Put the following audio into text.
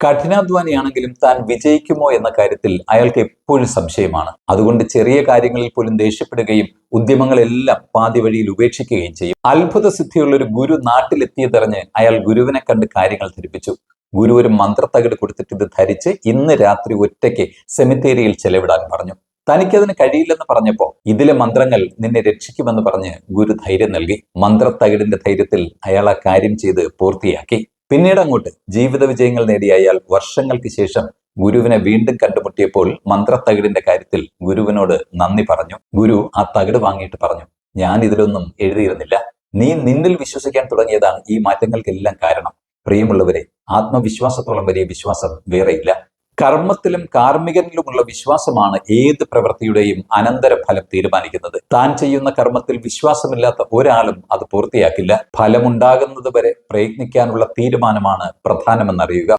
കഠിനാധ്വാനിയാണെങ്കിലും താൻ വിജയിക്കുമോ എന്ന കാര്യത്തിൽ അയാൾക്ക് എപ്പോഴും സംശയമാണ്. അതുകൊണ്ട് ചെറിയ കാര്യങ്ങളിൽ പോലും ദേഷ്യപ്പെടുകയും ഉദ്യമങ്ങളെല്ലാം പാതി വഴിയിൽ ഉപേക്ഷിക്കുകയും ചെയ്യും. അത്ഭുത സിദ്ധിയുള്ള ഒരു ഗുരു നാട്ടിലെത്തിയതറിഞ്ഞ് അയാൾ ഗുരുവിനെ കണ്ട് കാര്യങ്ങൾ ധരിപ്പിച്ചു. ഗുരു ഒരു മന്ത്രത്തകിട് കൊടുത്തിട്ട് ഇത് ധരിച്ച് ഇന്ന് രാത്രി ഒറ്റയ്ക്ക് സെമിത്തേരിയിൽ ചെലവിടാൻ പറഞ്ഞു. തനിക്കതിന് കഴിയില്ലെന്ന് പറഞ്ഞപ്പോ ഇതിലെ മന്ത്രങ്ങൾ നിന്നെ രക്ഷിക്കുമെന്ന് പറഞ്ഞ് ഗുരു ധൈര്യം നൽകി. മന്ത്രത്തകിടിന്റെ ധൈര്യത്തിൽ അയാൾ ആ കാര്യം ചെയ്ത് പൂർത്തിയാക്കി. പിന്നീട് അങ്ങോട്ട് ജീവിത വിജയങ്ങൾ നേടിയ അയാൾ വർഷങ്ങൾക്ക് ശേഷം ഗുരുവിനെ വീണ്ടും കണ്ടുമുട്ടിയപ്പോൾ മന്ത്രത്തകിടിന്റെ കാര്യത്തിൽ ഗുരുവിനോട് നന്ദി പറഞ്ഞു. ഗുരു ആ തകിട് വാങ്ങിയിട്ട് പറഞ്ഞു ഞാൻ ഇതിലൊന്നും എഴുതിയിരുന്നില്ല. നീ നിന്നിൽ വിശ്വസിക്കാൻ തുടങ്ങിയതാണ് ഈ മാറ്റങ്ങൾക്കെല്ലാം കാരണം. പ്രിയമുള്ളവരെ ആത്മവിശ്വാസത്തോളം വലിയ വിശ്വാസം വേറെയില്ല. കർമ്മത്തിലും കാർമ്മികനിലുമുള്ള വിശ്വാസമാണ് ഏത് പ്രവൃത്തിയുടെയും അനന്തര ഫലം തീരുമാനിക്കുന്നത്. താൻ ചെയ്യുന്ന കർമ്മത്തിൽ വിശ്വാസമില്ലാത്ത ഒരാളും അത് പൂർത്തിയാക്കില്ല. ഫലമുണ്ടാകുന്നത് വരെ പ്രയത്നിക്കാനുള്ള തീരുമാനമാണ് പ്രധാനമെന്നറിയുക.